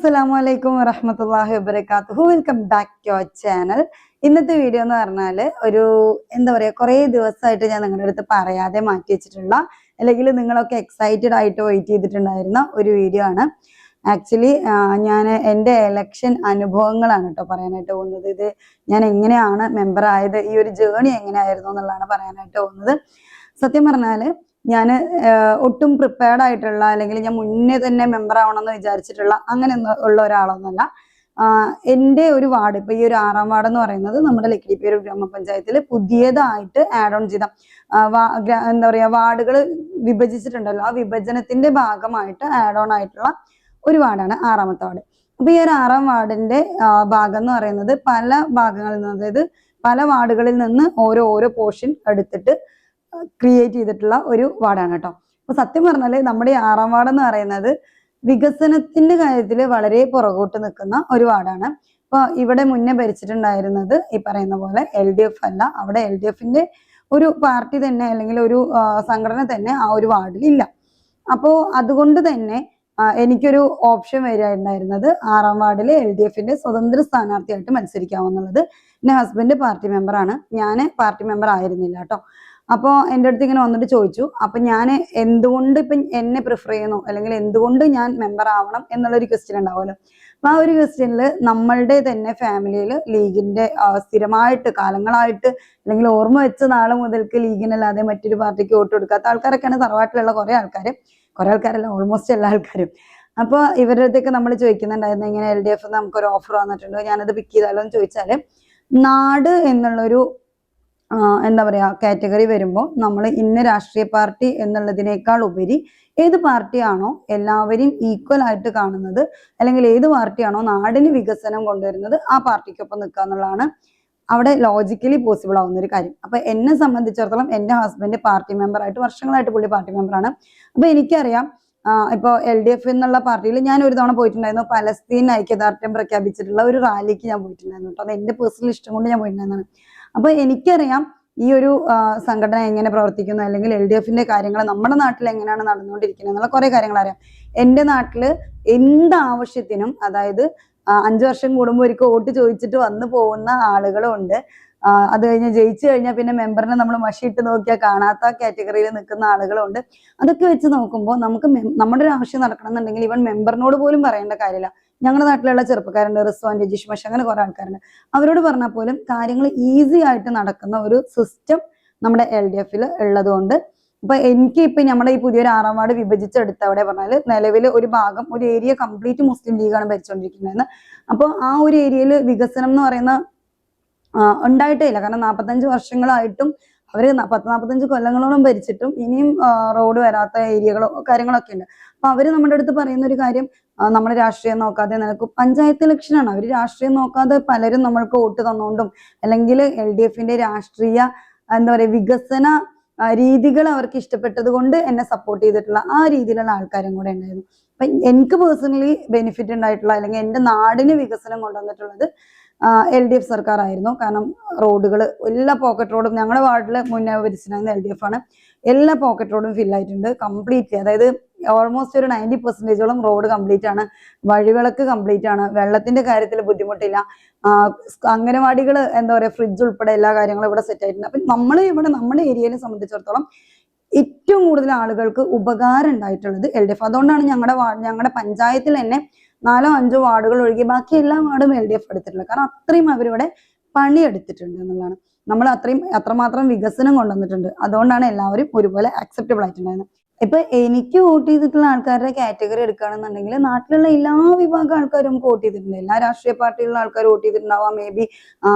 അസ്സലാമു അലൈക്കും വറഹമത്തല്ലാഹി വബർക്കാത്തു welcome back to our channel ഇന്നത്തെ വീഡിയോ എന്ന് പറഞ്ഞാൽ ഒരു എന്താ പറയുക കുറേ ദിവസമായിട്ട് ഞാൻ നിങ്ങളുടെ അടുത്ത് പറയാതെ മാറ്റി വെച്ചിട്ടുള്ള അല്ലെങ്കിൽ നിങ്ങളൊക്കെ എക്സൈറ്റഡ് ആയിട്ട് വെയിറ്റ് ചെയ്തിട്ടുണ്ടായിരുന്ന ഒരു വീഡിയോ ആണ്. ആക്ച്വലി ഞാൻ എന്റെ എലക്ഷൻ അനുഭവങ്ങളാണ് കേട്ടോ പറയാനായിട്ട് പോകുന്നത്. ഇത് ഞാൻ എങ്ങനെയാണ് മെമ്പർ ആയത് ഈ ഒരു ജേണി എങ്ങനെയായിരുന്നു എന്നുള്ളതാണ് പറയാനായിട്ട് പോകുന്നത്. സത്യം പറഞ്ഞാൽ ഞാൻ ഒട്ടും പ്രിപ്പയർഡ് ആയിട്ടുള്ള അല്ലെങ്കിൽ ഞാൻ മുന്നേ തന്നെ മെമ്പർ ആവണമെന്ന് വിചാരിച്ചിട്ടുള്ള അങ്ങനെ ഉള്ള ഒരാളൊന്നുമല്ല. എന്റെ ഒരു വാർഡ് ഇപ്പൊ ഈ ഒരു ആറാം വാർഡ് എന്ന് പറയുന്നത് നമ്മുടെ ലക്കിടിപ്പേര് ഗ്രാമപഞ്ചായത്തിൽ പുതിയതായിട്ട് ആഡ് ഓൺ ചെയ്ത എന്താ പറയാ വാർഡുകൾ വിഭജിച്ചിട്ടുണ്ടല്ലോ. ആ വിഭജനത്തിന്റെ ഭാഗമായിട്ട് ആഡ് ഓൺ ആയിട്ടുള്ള ഒരു വാർഡാണ് ആറാമത്തെ വാർഡ്. അപ്പൊ ഈ ഒരു ആറാം വാർഡിന്റെ ഭാഗം എന്ന് പറയുന്നത് പല ഭാഗങ്ങളിൽ നിന്ന് അതായത് പല വാർഡുകളിൽ നിന്ന് ഓരോ ഓരോ പോർഷൻ എടുത്തിട്ട് ക്രിയേറ്റ് ചെയ്തിട്ടുള്ള ഒരു വാർഡാണ് കേട്ടോ. അപ്പൊ സത്യം പറഞ്ഞാൽ നമ്മുടെ ആറാം വാർഡ് എന്ന് പറയുന്നത് വികസനത്തിന്റെ കാര്യത്തിൽ വളരെ പുറകോട്ട് നിൽക്കുന്ന ഒരു വാർഡാണ്. ഇപ്പൊ ഇവിടെ മുന്നേ ഭരിച്ചിട്ടുണ്ടായിരുന്നത് ഈ പറയുന്ന പോലെ എൽ ഡി എഫ് അല്ല. അവിടെ എൽ ഡി എഫിന്റെ ഒരു പാർട്ടി തന്നെ അല്ലെങ്കിൽ ഒരു സംഘടന തന്നെ ആ ഒരു വാർഡിൽ ഇല്ല. അപ്പോൾ അതുകൊണ്ട് തന്നെ എനിക്കൊരു ഓപ്ഷൻ വരികയുണ്ടായിരുന്നത് ആറാം വാർഡിലെ എൽ ഡി എഫിന്റെ സ്വതന്ത്ര സ്ഥാനാർത്ഥിയായിട്ട് മത്സരിക്കാമെന്നുള്ളത് എന്റെ ഹസ്ബൻഡ് പാർട്ടി മെമ്പറാണ്. ഞാൻ പാർട്ടി മെമ്പർ ആയിരുന്നില്ല കേട്ടോ. അപ്പോൾ എന്റെ അടുത്ത് ഇങ്ങനെ വന്നിട്ട് ചോദിച്ചു. അപ്പം ഞാൻ എന്തുകൊണ്ട് ഇപ്പം എന്നെ പ്രിഫർ ചെയ്യുന്നു? അല്ലെങ്കിൽ എന്തുകൊണ്ട് ഞാൻ മെമ്പർ ആവണം എന്നുള്ളൊരു ക്വസ്റ്റ്യൻ ഉണ്ടാവുമല്ലോ. അപ്പം ആ ഒരു ക്വസ്റ്റ്യനിൽ നമ്മളുടെ തന്നെ ഫാമിലിയിൽ ലീഗിന്റെ സ്ഥിരമായിട്ട് കാലങ്ങളായിട്ട് അല്ലെങ്കിൽ ഓർമ്മ വെച്ച നാളെ മുതൽക്ക് ലീഗിനല്ലാതെ മറ്റൊരു പാർട്ടിക്ക് വോട്ട് കൊടുക്കാത്ത ആൾക്കാരൊക്കെയാണ് സർവായിട്ടുള്ള കുറേ ആൾക്കാർ കുറേ ആൾക്കാരല്ല ഓൾമോസ്റ്റ് എല്ലാ ആൾക്കാരും. അപ്പോൾ ഇവരുടെ അടുത്തൊക്കെ നമ്മൾ ചോദിക്കുന്നുണ്ടായിരുന്നു ഇങ്ങനെ എൽ ഡി എഫ് നമുക്കൊരു ഓഫർ വന്നിട്ടുണ്ട്? ഞാനത് പിക്ക് ചെയ്താലോ? എന്ന് ചോദിച്ചാൽ നാട് എന്നുള്ളൊരു എന്താ പറയാ കാറ്റഗറി വരുമ്പോൾ നമ്മൾ ഇന്ന രാഷ്ട്രീയ പാർട്ടി എന്നുള്ളതിനേക്കാൾ ഉപരി ഏത് പാർട്ടിയാണോ എല്ലാവരെയും ഈക്വൽ ആയിട്ട് കാണുന്നത് അല്ലെങ്കിൽ ഏത് പാർട്ടിയാണോ നാടിന് വികസനം കൊണ്ടുവരുന്നത് ആ പാർട്ടിക്കൊപ്പം നിൽക്കുക എന്നുള്ളതാണ് അവിടെ ലോജിക്കലി പോസിബിൾ ആവുന്ന ഒരു കാര്യം. അപ്പൊ എന്നെ സംബന്ധിച്ചിടത്തോളം എന്റെ ഹസ്ബൻഡ് പാർട്ടി മെമ്പർ ആയിട്ട് വർഷങ്ങളായിട്ട് പുള്ളി പാർട്ടി മെമ്പറാണ് അപ്പൊ എനിക്കറിയാം ഇപ്പോൾ എൽ ഡി എഫ് എന്നുള്ള പാർട്ടിയിൽ ഞാൻ ഒരു തവണ പോയിട്ടുണ്ടായിരുന്നു. പലസ്തീൻ ഐക്യദാർഢ്യം പ്രഖ്യാപിച്ചിട്ടുള്ള ഒരു റാലിക്ക് ഞാൻ പോയിട്ടുണ്ടായിരുന്നു കേട്ടോ. അത് എന്റെ പേഴ്സണൽ ഇഷ്ടം കൊണ്ട് ഞാൻ പോയിട്ടുണ്ടായിരുന്നതാണ്. അപ്പൊ എനിക്കറിയാം ഈ ഒരു സംഘടന എങ്ങനെ പ്രവർത്തിക്കുന്നു അല്ലെങ്കിൽ എൽ ഡി എഫിന്റെ കാര്യങ്ങൾ നമ്മുടെ നാട്ടിൽ എങ്ങനെയാണ് നടന്നുകൊണ്ടിരിക്കുന്നത് എന്നുള്ള കുറെ കാര്യങ്ങൾ അറിയാം. എന്റെ നാട്ടിൽ എന്ത് ആവശ്യത്തിനും അതായത് അഞ്ചു വർഷം കൂടുമ്പോൾ ഒരിക്കൽ വോട്ട് ചോദിച്ചിട്ട് വന്നു പോകുന്ന ആളുകളും ഉണ്ട് ആ, അത് കഴിഞ്ഞ് ജയിച്ചു കഴിഞ്ഞാൽ പിന്നെ മെമ്പറിനെ നമ്മൾ മഷിയിട്ട് നോക്കിയാൽ കാണാത്ത കാറ്റഗറിയിൽ നിൽക്കുന്ന ആളുകളുണ്ട്. അതൊക്കെ വെച്ച് നോക്കുമ്പോൾ നമുക്ക് നമ്മുടെ ഒരു ആവശ്യം നടക്കണം എന്നുണ്ടെങ്കിൽ ഇവൻ മെമ്പറിനോട് പോലും പറയേണ്ട കാര്യമില്ല. ഞങ്ങളുടെ നാട്ടിലുള്ള ചെറുപ്പക്കാരുണ്ട് റിസ്വാൻ രജിഷ് അങ്ങനെ കുറെ ആൾക്കാരുണ്ട്. അവരോട് പറഞ്ഞാൽ പോലും കാര്യങ്ങൾ ഈസി ആയിട്ട് നടക്കുന്ന ഒരു സിസ്റ്റം നമ്മുടെ എൽ ഡി എഫിൽ ഉള്ളതുകൊണ്ട്. ഇപ്പൊ എനിക്ക് ഇപ്പൊ നമ്മുടെ ഈ പുതിയൊരു ആറാം വാർഡ് വിഭജിച്ചെടുത്ത അവിടെ പറഞ്ഞാൽ നിലവിൽ ഒരു ഭാഗം ഒരു ഏരിയ കംപ്ലീറ്റ് മുസ്ലിം ലീഗാണ് ഭരിച്ചുകൊണ്ടിരിക്കുന്നത് അപ്പോൾ ആ ഒരു ഏരിയയിൽ വികസനം എന്ന് പറയുന്ന ഉണ്ടായിട്ടേ ഇല്ല. കാരണം നാൽപ്പത്തഞ്ച് വർഷങ്ങളായിട്ടും അവർ ന- പത്ത് നാൽപ്പത്തഞ്ച് കൊല്ലങ്ങളോളം ഭരിച്ചിട്ടും ഇനിയും റോഡ് വരാത്ത ഏരിയകളോ കാര്യങ്ങളൊക്കെ ഉണ്ട്. അപ്പൊ അവർ നമ്മുടെ അടുത്ത് പറയുന്ന ഒരു കാര്യം നമ്മൾ രാഷ്ട്രീയം നോക്കാതെ നിനക്ക് പഞ്ചായത്ത് ഇലക്ഷനാണ് അവർ രാഷ്ട്രീയം നോക്കാതെ പലരും നമ്മൾക്ക് വോട്ട് തന്നുകൊണ്ടും അല്ലെങ്കിൽ എൽ ഡി എഫിന്റെ രാഷ്ട്രീയ എന്താ പറയാ വികസന രീതികൾ അവർക്ക് ഇഷ്ടപ്പെട്ടത് കൊണ്ട് എന്നെ സപ്പോർട്ട് ചെയ്തിട്ടുള്ള ആ രീതിയിലുള്ള ആൾക്കാരും കൂടെ ഉണ്ടായിരുന്നു. അപ്പൊ എനിക്ക് പേഴ്സണലി ബെനിഫിറ്റ് ഉണ്ടായിട്ടുള്ള അല്ലെങ്കിൽ എന്റെ നാടിന് വികസനം കൊണ്ടുവന്നിട്ടുള്ളത് എൽ ഡി എഫ് സർക്കാർ ആയിരുന്നു കാരണം റോഡുകൾ എല്ലാ പോക്കറ്റ് റോഡും ഞങ്ങളുടെ വാർഡിൽ മുന്നേ ഭരിച്ചിരുന്നത് എൽ ഡി എഫ് ആണ്. എല്ലാ പോക്കറ്റ് റോഡും ഫിൽ ആയിട്ടുണ്ട്. കംപ്ലീറ്റ്ലി അതായത് ഓൾമോസ്റ്റ് ഒരു നയന്റി പെർസെന്റേജോളം റോഡ് കംപ്ലീറ്റ് ആണ്. വഴിവിളക്ക് കംപ്ലീറ്റ് ആണ്. വെള്ളത്തിന്റെ കാര്യത്തിൽ ബുദ്ധിമുട്ടില്ല. അംഗനവാടികൾ എന്താ പറയുക ഫ്രിഡ്ജ് ഉൾപ്പെടെ എല്ലാ കാര്യങ്ങളും ഇവിടെ സെറ്റ് ആയിട്ടുണ്ട്. അപ്പൊ നമ്മൾ ഇവിടെ നമ്മുടെ ഏരിയയെ സംബന്ധിച്ചിടത്തോളം ഏറ്റവും കൂടുതൽ ആളുകൾക്ക് ഉപകാരം ഉണ്ടായിട്ടുള്ളത് എൽ ഡി എഫ് അതുകൊണ്ടാണ് ഞങ്ങളുടെ ഞങ്ങളുടെ പഞ്ചായത്തിൽ തന്നെ നാലോ അഞ്ചോ വാർഡുകൾ ഒഴികെ ബാക്കി എല്ലാ വാർഡും എൽ ഡി എഫ് എടുത്തിട്ടുള്ളത് കാരണം അത്രയും അവരിവിടെ പണിയെടുത്തിട്ടുണ്ട് എന്നുള്ളതാണ്. നമ്മൾ അത്രയും അത്രമാത്രം വികസനം കൊണ്ടുവന്നിട്ടുണ്ട്. അതുകൊണ്ടാണ് എല്ലാവരും ഒരുപോലെ അക്സെപ്റ്റബിൾ ആയിട്ടുണ്ടായിരുന്നത്. ഇപ്പൊ എനിക്ക് വോട്ട് ചെയ്തിട്ടുള്ള ആൾക്കാരുടെ കാറ്റഗറി എടുക്കുകയാണെന്നുണ്ടെങ്കിൽ നാട്ടിലുള്ള എല്ലാ വിഭാഗം ആൾക്കാരും നമുക്ക് വോട്ട് ചെയ്തിട്ടുണ്ട്. എല്ലാ രാഷ്ട്രീയ പാർട്ടിയിലുള്ള ആൾക്കാർ വോട്ട് ചെയ്തിട്ടുണ്ടാവാം. മേ ബി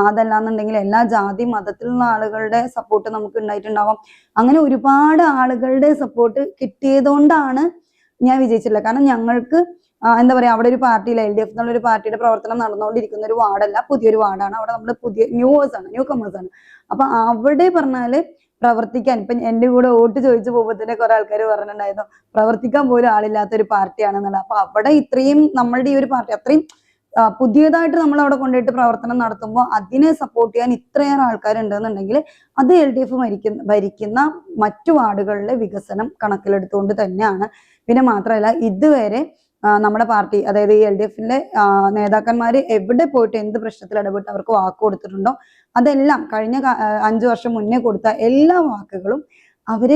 അതല്ലാന്നുണ്ടെങ്കിൽ എല്ലാ ജാതി മതത്തിലുള്ള ആളുകളുടെ സപ്പോർട്ട് നമുക്ക് ഉണ്ടായിട്ടുണ്ടാവാം. അങ്ങനെ ഒരുപാട് ആളുകളുടെ സപ്പോർട്ട് കിട്ടിയതുകൊണ്ടാണ് ഞാൻ വിജയിച്ചിട്ടുള്ളത്. കാരണം ഞങ്ങൾക്ക് എന്താ പറയാ അവിടെ ഒരു പാർട്ടിയിൽ എൽ ഡി എഫ് എന്നുള്ള ഒരു പാർട്ടിയുടെ പ്രവർത്തനം നടന്നുകൊണ്ടിരിക്കുന്ന ഒരു വാർഡല്ല പുതിയൊരു വാർഡാണ്. അവിടെ നമ്മൾ പുതിയ ന്യൂവേഴ്സ് ആണ് ന്യൂ കമേഴ്സ് ആണ്. അപ്പൊ അവിടെ പറഞ്ഞാൽ പ്രവർത്തിക്കാൻ ഇപ്പൊ എന്റെ കൂടെ വോട്ട് ചോദിച്ചു പോകുമ്പോൾ തന്നെ കുറെ ആൾക്കാർ പറഞ്ഞിട്ടുണ്ടായിരുന്നു പ്രവർത്തിക്കാൻ പോലും ആളില്ലാത്ത ഒരു പാർട്ടിയാണെന്നുള്ളത്. അപ്പൊ അവിടെ ഇത്രയും നമ്മളുടെ ഈ ഒരു പാർട്ടി അത്രയും പുതിയതായിട്ട് നമ്മൾ അവിടെ കൊണ്ടുപോയിട്ട് പ്രവർത്തനം നടത്തുമ്പോൾ അതിനെ സപ്പോർട്ട് ചെയ്യാൻ ഇത്രയേറെ ആൾക്കാരുണ്ടെന്നുണ്ടെങ്കിൽ അത് എൽ ഡി എഫ് ഭരിക്കുന്ന ഭരിക്കുന്ന മറ്റു വാർഡുകളിലെ വികസനം കണക്കിലെടുത്തുകൊണ്ട് തന്നെയാണ്. പിന്നെ മാത്രമല്ല ഇതുവരെ നമ്മുടെ പാർട്ടി അതായത് ഈ എൽ ഡി എഫിന്റെ നേതാക്കന്മാർ എവിടെ പോയിട്ട് എന്ത് പ്രശ്നത്തിൽ ഇടപെട്ട് അവർക്ക് വാക്ക് കൊടുത്തിട്ടുണ്ടോ അതെല്ലാം കഴിഞ്ഞ അഞ്ചു വർഷം മുന്നേ കൊടുത്ത എല്ലാ വാക്കുകളും അവർ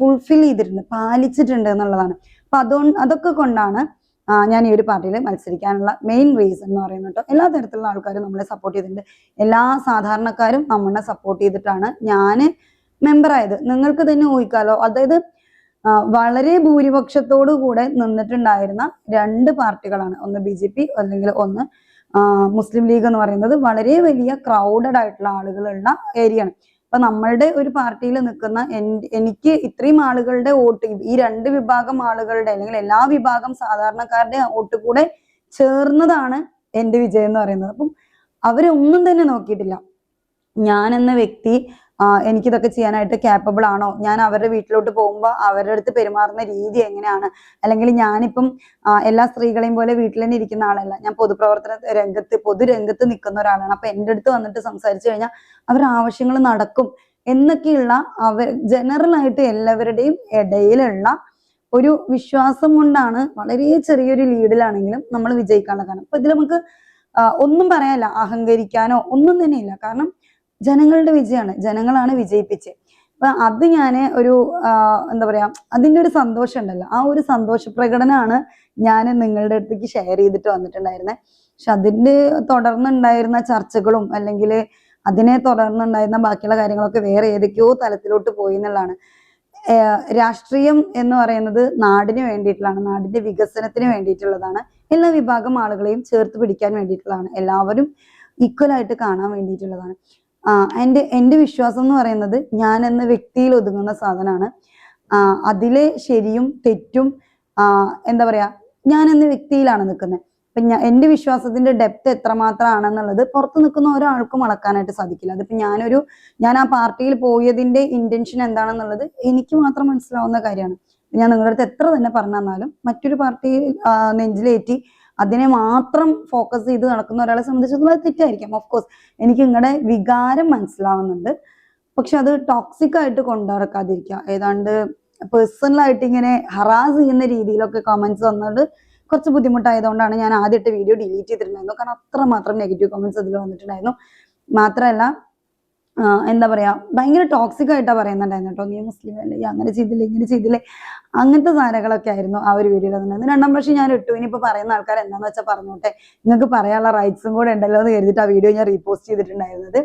ഫുൾഫിൽ ചെയ്തിട്ടുണ്ട് പാലിച്ചിട്ടുണ്ട് എന്നുള്ളതാണ്. അപ്പൊ അതുകൊണ്ട് അതൊക്കെ കൊണ്ടാണ് ഞാൻ ഈ ഒരു പാർട്ടിയിൽ മത്സരിക്കാനുള്ള മെയിൻ റീസൺ എന്ന് പറയുന്നത് കേട്ടോ. എല്ലാ തരത്തിലുള്ള ആൾക്കാരും നമ്മളെ സപ്പോർട്ട് ചെയ്തിട്ടുണ്ട്. എല്ലാ സാധാരണക്കാരും നമ്മളെ സപ്പോർട്ട് ചെയ്തിട്ടാണ് ഞാൻ മെമ്പറായത് നിങ്ങൾക്ക് തന്നെ ഊഹിക്കാലോ അതായത് വളരെ ഭൂരിപക്ഷത്തോടു കൂടെ നിന്നിട്ടുണ്ടായിരുന്ന രണ്ട് പാർട്ടികളാണ്. ഒന്ന് ബി ജെ പി അല്ലെങ്കിൽ ഒന്ന് മുസ്ലിം ലീഗ് എന്ന് പറയുന്നത് വളരെ വലിയ ക്രൗഡഡ് ആയിട്ടുള്ള ആളുകളുള്ള ഏരിയ ആണ് അപ്പൊ നമ്മളുടെ ഒരു പാർട്ടിയിൽ നിൽക്കുന്ന എനിക്ക് ഇത്രയും ആളുകളുടെ വോട്ട് ഈ രണ്ട് വിഭാഗം ആളുകളുടെ അല്ലെങ്കിൽ എല്ലാ വിഭാഗം സാധാരണക്കാരുടെ വോട്ട് കൂടെ ചേർന്നതാണ് എന്റെ വിജയം എന്ന് പറയുന്നത്. അപ്പം അവരൊന്നും തന്നെ നോക്കിയിട്ടില്ല. ഞാൻ എന്ന വ്യക്തി എനിക്കിതൊക്കെ ചെയ്യാനായിട്ട് ക്യാപ്പബിൾ ആണോ? ഞാൻ അവരുടെ വീട്ടിലോട്ട് പോകുമ്പോൾ അവരുടെ അടുത്ത് പെരുമാറുന്ന രീതി എങ്ങനെയാണ്? അല്ലെങ്കിൽ ഞാനിപ്പം എല്ലാ സ്ത്രീകളെയും പോലെ വീട്ടിൽ തന്നെ ഇരിക്കുന്ന ആളല്ല. ഞാൻ പൊതുപ്രവർത്തന രംഗത്ത് പൊതുരംഗത്ത് നിൽക്കുന്ന ഒരാളാണ്. അപ്പൊ എന്റെ അടുത്ത് വന്നിട്ട് സംസാരിച്ചു കഴിഞ്ഞാൽ അവരുടെ ആവശ്യങ്ങൾ നടക്കും എന്നൊക്കെയുള്ള അവർ ജനറൽ ആയിട്ട് എല്ലാവരുടെയും ഇടയിലുള്ള ഒരു വിശ്വാസം കൊണ്ടാണ് വളരെ ചെറിയൊരു ലീഡിലാണെങ്കിലും നമ്മൾ വിജയിക്കാനുള്ള കാരണം. അപ്പൊ ഇതിൽ നമുക്ക് ഒന്നും പറയാനില്ല. അഹങ്കരിക്കാനോ ഒന്നും തന്നെ ഇല്ല. കാരണം ജനങ്ങളുടെ വിജയമാണ്. ജനങ്ങളാണ് വിജയിപ്പിച്ചത് അപ്പൊ അത് ഞാൻ ഒരു എന്താ പറയാ അതിന്റെ ഒരു സന്തോഷം ഉണ്ടല്ലോ. ആ ഒരു സന്തോഷ പ്രകടനമാണ് ഞാൻ നിങ്ങളുടെ അടുത്തേക്ക് ഷെയർ ചെയ്തിട്ട് വന്നിട്ടുണ്ടായിരുന്നത് പക്ഷെ അതിന്റെ തുടർന്നുണ്ടായിരുന്ന ചർച്ചകളും അല്ലെങ്കിൽ അതിനെ തുടർന്നുണ്ടായിരുന്ന ബാക്കിയുള്ള കാര്യങ്ങളൊക്കെ വേറെ ഏതൊക്കെയോ തലത്തിലോട്ട് പോയി എന്നുള്ളതാണ്. രാഷ്ട്രീയം എന്ന് പറയുന്നത് നാടിന് വേണ്ടിയിട്ടുള്ളതാണ്. നാടിന്റെ വികസനത്തിന് വേണ്ടിയിട്ടുള്ളതാണ്. എല്ലാ വിഭാഗം ആളുകളെയും ചേർത്ത് പിടിക്കാൻ വേണ്ടിയിട്ടുള്ളതാണ്. എല്ലാവരും ഈക്വൽ ആയിട്ട് കാണാൻ വേണ്ടിയിട്ടുള്ളതാണ്. എന്റെ എന്റെ വിശ്വാസം എന്ന് പറയുന്നത് ഞാൻ എന്ന വ്യക്തിയിൽ ഒതുങ്ങുന്ന സാധനമാണ്. അതിലെ ശരിയും തെറ്റും എന്താ പറയാ ഞാൻ എന്ന വ്യക്തിയിലാണ് നിൽക്കുന്നത്. അപ്പൊ ഞാൻ എന്റെ വിശ്വാസത്തിന്റെ ഡെപ്ത് എത്രമാത്രം ആണെന്നുള്ളത് പുറത്ത് നിൽക്കുന്ന ഒരാൾക്കും അളക്കാനായിട്ട് സാധിക്കില്ല. അതിപ്പോ ഞാനൊരു ഞാൻ ആ പാർട്ടിയിൽ പോയതിന്റെ ഇന്റൻഷൻ എന്താണെന്നുള്ളത് എനിക്ക് മാത്രം മനസ്സിലാവുന്ന കാര്യമാണ്. ഞാൻ നിങ്ങളുടെ അടുത്ത് എത്ര തന്നെ പറഞ്ഞു തന്നാലും മറ്റൊരു പാർട്ടിയിൽ നെഞ്ചിലേറ്റി അതിനെ മാത്രം ഫോക്കസ് ചെയ്ത് നടക്കുന്ന ഒരാളെ സംബന്ധിച്ചിടത്തോളം അത് തെറ്റായിരിക്കാം. ഓഫ് കോഴ്സ് എനിക്ക് നിങ്ങളുടെ വികാരം മനസ്സിലാവുന്നുണ്ട്. പക്ഷെ അത് ടോക്സിക് ആയിട്ട് കൊണ്ടുനടക്കാതിരിക്കുക. ഏതാണ്ട് പേഴ്സണൽ ആയിട്ട് ഇങ്ങനെ ഹറാസ് ചെയ്യുന്ന രീതിയിലൊക്കെ കമന്റ്സ് വന്നത് കുറച്ച് ബുദ്ധിമുട്ടായതുകൊണ്ടാണ് ഞാൻ ആദ്യത്തെ വീഡിയോ ഡിലീറ്റ് ചെയ്തിട്ടുണ്ടായിരുന്നു. കാരണം അത്ര മാത്രം നെഗറ്റീവ് കമന്റ്സ് അതിൽ വന്നിട്ടുണ്ടായിരുന്നു. മാത്രമല്ല എന്താ പറയാ ഭയങ്കര ടോക്സിക് ആയിട്ടാ പറയുന്നുണ്ടായിരുന്നു കേട്ടോ നീ മുസ്ലിം അല്ലേ? അങ്ങനെ ചെയ്തില്ലേ ഇങ്ങനെ ചെയ്തില്ലേ? അങ്ങനത്തെ സാധനങ്ങളൊക്കെ ആയിരുന്നു ആ ഒരു വീഡിയോയിൽ വന്നിട്ടുണ്ടായിരുന്നു രണ്ടാം പ്രാവശ്യം ഞാൻ ഇട്ടു. ഇനിയിപ്പോൾ പറയുന്ന ആൾക്കാർ എന്താന്ന് വെച്ചാൽ പറഞ്ഞോട്ടെ. നിങ്ങൾക്ക് പറയാനുള്ള റൈറ്റ്സും കൂടെ ഉണ്ടല്ലോ എന്ന് കരുതിയിട്ട് ആ വീഡിയോ ഞാൻ റീപോസ്റ്റ് ചെയ്തിട്ടുണ്ടായിരുന്നത്.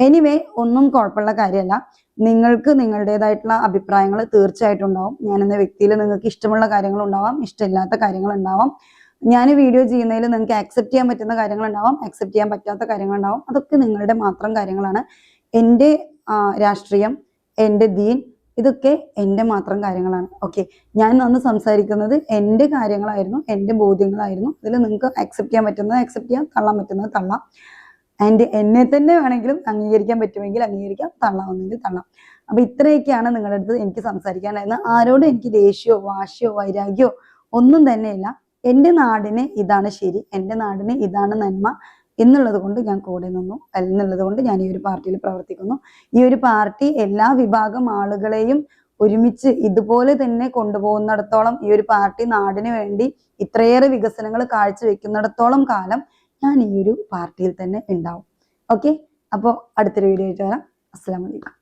എനിവേ ഒന്നും കുഴപ്പമുള്ള കാര്യമല്ല. നിങ്ങൾക്ക് നിങ്ങളുടേതായിട്ടുള്ള അഭിപ്രായങ്ങൾ തീർച്ചയായിട്ടും ഉണ്ടാവും. ഞാൻ എന്ന വ്യക്തിയിൽ നിങ്ങൾക്ക് ഇഷ്ടമുള്ള കാര്യങ്ങൾ ഉണ്ടാവാം. ഇഷ്ടമില്ലാത്ത കാര്യങ്ങൾ ഉണ്ടാവാം. ഞാൻ വീഡിയോ ചെയ്യുന്നതിൽ നിങ്ങൾക്ക് ആക്സെപ്റ്റ് ചെയ്യാൻ പറ്റുന്ന കാര്യങ്ങൾ ഉണ്ടാവാം. ആക്സെപ്റ്റ് ചെയ്യാൻ പറ്റാത്ത കാര്യങ്ങൾ ഉണ്ടാവാം. അതൊക്കെ നിങ്ങളുടെ മാത്രം കാര്യങ്ങളാണ്. എന്റെ രാഷ്ട്രീയം എന്റെ ദീൻ ഇതൊക്കെ എന്റെ മാത്രം കാര്യങ്ങളാണ്. ഓക്കെ ഞാൻ അന്ന് സംസാരിക്കുന്നത് എന്റെ കാര്യങ്ങളായിരുന്നു എന്റെ ബോധ്യങ്ങളായിരുന്നു. അതിൽ നിങ്ങൾക്ക് അക്സെപ്റ്റ് ചെയ്യാൻ പറ്റുന്നത് അക്സെപ്റ്റ് ചെയ്യാം തള്ളാൻ പറ്റുന്നത് തള്ളാം. ആൻഡ് എന്നെ തന്നെ വേണമെങ്കിലും അംഗീകരിക്കാൻ പറ്റുമെങ്കിൽ അംഗീകരിക്കാം തള്ളാവുന്നെങ്കിൽ തള്ളാം. അപ്പൊ ഇത്രയൊക്കെയാണ് നിങ്ങളുടെ അടുത്ത് എനിക്ക് സംസാരിക്കാനായിരുന്നത് ആരോടും എനിക്ക് ദേഷ്യമോ വാശിയോ വൈരാഗ്യമോ ഒന്നും തന്നെയില്ല. എന്റെ നാടിന് ഇതാണ് ശരി എന്റെ നാടിന് ഇതാണ് നന്മ. എന്നുള്ളത് കൊണ്ട് ഞാൻ കൂടെ നിന്നു. എന്നുള്ളത് കൊണ്ട് ഞാൻ ഈ ഒരു പാർട്ടിയിൽ പ്രവർത്തിക്കുന്നു. ഈ ഒരു പാർട്ടി എല്ലാ വിഭാഗം ആളുകളെയും ഒരുമിച്ച് ഇതുപോലെ തന്നെ കൊണ്ടുപോകുന്നിടത്തോളം ഈ ഒരു പാർട്ടി നാടിന് വേണ്ടി ഇത്രയേറെ വികസനങ്ങൾ കാഴ്ചവെക്കുന്നിടത്തോളം കാലം ഞാൻ ഈ ഒരു പാർട്ടിയിൽ തന്നെ ഉണ്ടാവും. ഓക്കെ അപ്പോൾ അടുത്തൊരു വീഡിയോ ആയിട്ട് വരാം. അസ്സാം വലൈക്കും